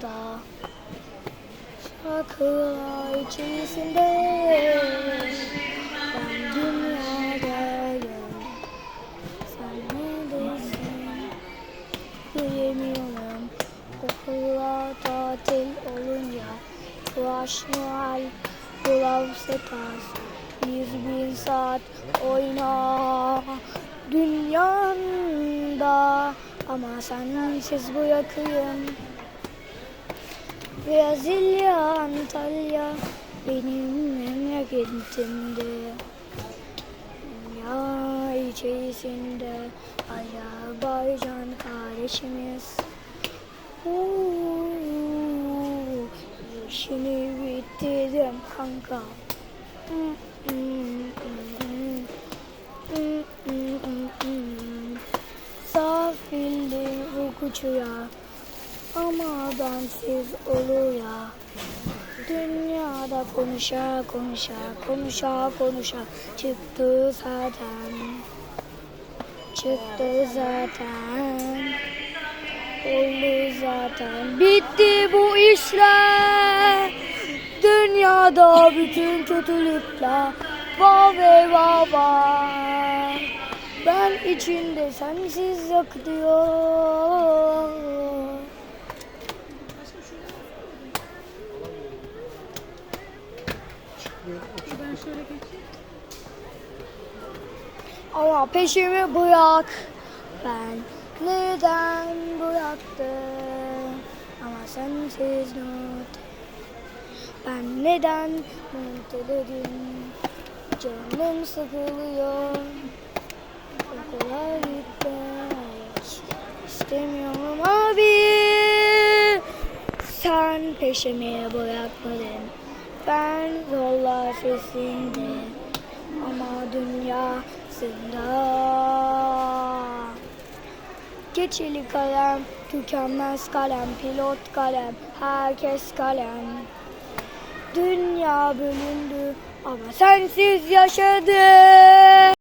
dünyada Şarkılar içerisinde Ben dünyadayım Sen neredesin Duyamıyorum Okullar tatil olunca Noel Brawl Stars Yüz bin saat oyna Dünyanda. Ama sensiz bırakayım Brezilya, Antalya benim memleketimdi. Dünya içerisinde Azerbaycan kardeşimiz. Uuu, işini bitirdim kanka. Safildi hukuçuya ama bensiz olur ya. Dünyada konuşa konuşa konuşa konuşa çıktı zaten. Çıktı zaten. Oldu zaten. Bitti bu işler. Dünyada bütün kötülükler var ve var. Ben içinde sensiz yakıyor. Ben şöyle geçeyim. Ama peşimi bırak. Ben neden bıraktım? Ama sensiz not. Ben neden mutlu dedim? Canım sıkılıyor. Okula gitmek istemiyorum abi. Sen peşimi bırakmadın. Ben zorla sesindim ama dünyasında. Keçeli kalem, tükenmez kalem, pilot kalem, herkes kalem. Dünya bölündü ama sensiz yaşadım